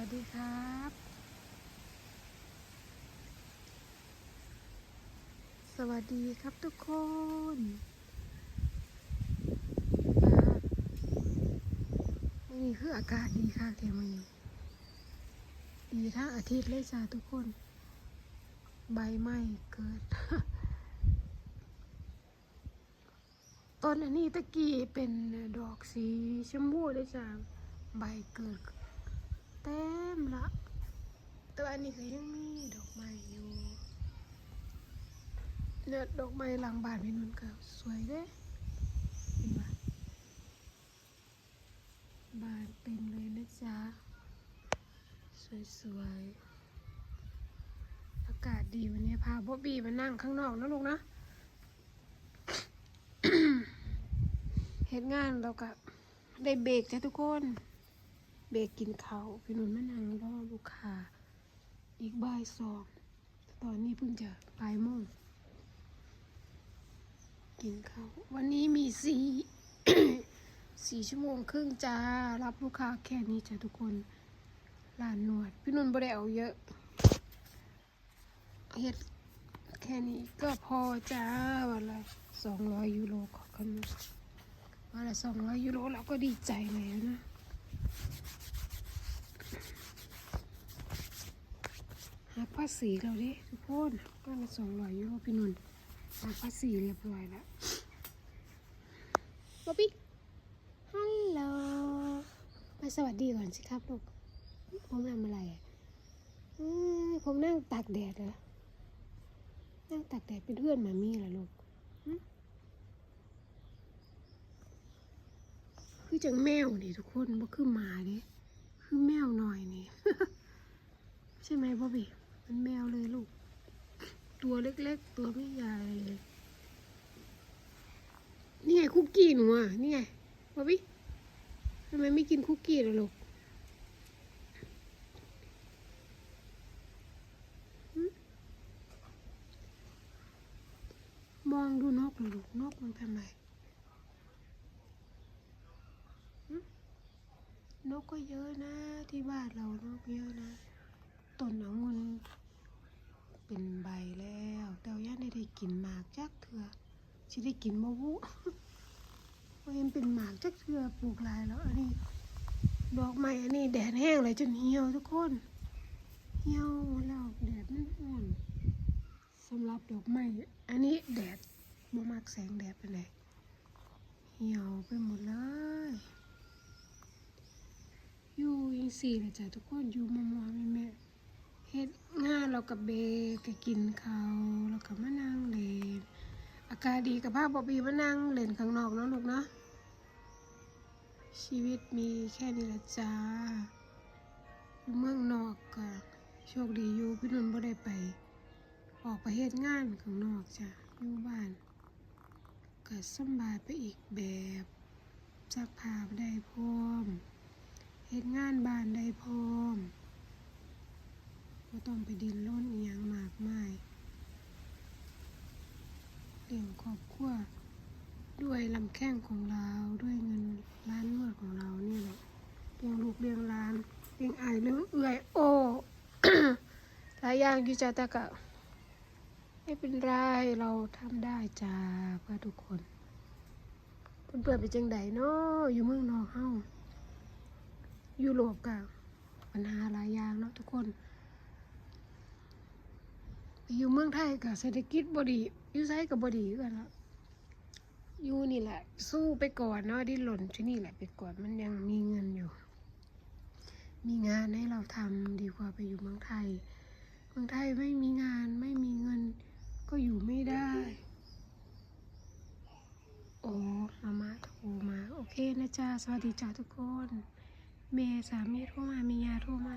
วัสดีครับ สวัสดีครับทุกคนอ่านี่คืออากาศดีค่ะเทมันดีทั้งอาทิตย์เลยจ้าทุกคน ใบไม้เกิดต้นอันนี้ตะกี้เป็นดอกสีชมพูเลยจ้าใบเกิด เต็มละแต่ว่าอันนี้ก็ยังมีดอกไม้อยู่เนี่ยดอกไม้หลังบ้านพี่นุ่นก็สวยเด้เห็นปะบานเต็มเลยนะจ๊ะ สวยๆ อากาศดีวันนี้พาบ๊อบบี้มานั่งข้างนอกนะลูกนะเฮ็ดงานเราก็ได้เบรกจ้ะทุกคน เบรกกินข้าวพี่นุ่นมานั่งรอลูกค้าอีกบ่ายสองตอนนี้เพิ่งจะบ่ายโมงกินข้าววันนี้มีสี่สี่ชั่วโมงครึ่งจ้ารับลูกค้าแค่นี้จ้ะทุกคนร้านนวด พี่นุ่นบ่ได้เอาเยอะเฮ็ดแค่นี้ก็พอจ้าวันละสองร้อยยูโรขอคำนวณวันละสองร้อยยูโรเราก็ดีใจแล้วนะ หักภาษีเราดิทุกคนก็ละสองร้อยยูโรพี่นุ่นหักภาษีเรียบร้อยแล้วบ๊อบบี้ฮัลโหลมาสวัสดีก่อนสิครับลูกผมทำอะไรอะอืมผมนั่งตากแดดเหรอนั่งตากแดดเป็นเพื่อนมามี่เหรอลูกคือจังแมวนี่ทุกคนบ่คือหมาดิคือแมวหน่อยนี่ ใช่ไหมบ๊อบบี้ มันแมวเลยลูก ตัวเล็กๆ ตัวไม่ใหญ่เลยนี่ไงคุกกี้หนูอะ นี่ไงบ๊อบบี้ทำไมไม่กินคุกกี้ล่ะลูกมองดูนกลูกนกมันทำไมนกก็เยอะนะที่บ้านเรานกเยอะนะ ต้นองุ่นเป็นใบแล้วแต่ว่ายังได้ได้กินหมากจักเถื่อสิได้กินมะวุว่ายังเป็นหมากจักเถื่อปลูกลายแล้วอันนี้ดอกไม้อันนี้แดดแห้งเลยจนเหี่ยวทุกคนเหี่ยวแล้วแดดมันร้อนสำหรับดอกไม้อันนี้แดดบ่มักแสงแดดไปเลยเหี่ยวไปหมดเลยอยู่ยังสี่เลยจ้ะทุกคนอยู่มัวๆแม่แม่ เฮ็ดงานเรากับเบก็กินข้าวแล้วก็มานั่งเล่นอากาศดีกับภาพบอบีมานั่งเล่นข้างนอกเนาะลูกเนาะชีวิตมีแค่นี้ละจ้าอยู่เมืองนอกก็โชคดีอยู่พี่นุ่นบ่ได้ไป ออกไปเฮ็ดงานข้างนอกจ้ะอยู่บ้านก็สบายไปอีกแบบซักผ้าได้พร้อมเฮ็ดงานบ้านได้พร้อม ต้องไปดินร่นอีหยังมากมายเลี้ยงครอบครัวด้วยลำแข้งของเราด้วยเงินล้านนวดของเรานี่แหละเลี้ยงลูกเลี้ยงหล้านเลี้ยงอเลี้ยงเอื่อยโอ้หลายอย่างอยู่จ้าแต่ก็ไม่เป็นไรเราทำได้จ้าเพื่อทุกคนเพื่อนๆเป็นจังไดเนาะอยู่เมืองนอกเฮายุโรปกับปัญหาหลายอย่างเนาะทุกคน ไปอยู่เมืองไทยกับเศรษฐกิจบดีอยู่ไซกับบดีกันละอยู่นี่แหละ สู้ไปก่อนเนาะดิ้นหล่นที่นี่แหละไปก่อนมันยังมีเงินอยู่ มีงานให้เราทำดีกว่าไปอยู่เมืองไทย เมืองไทยไม่มีงานไม่มีเงิน ก็อยู่ไม่ได้ โอ้มามาโทรมา โอเคนะจ๊ะสวัสดีจ้าทุกคน เมย์สามีโทรมามียาโทรมา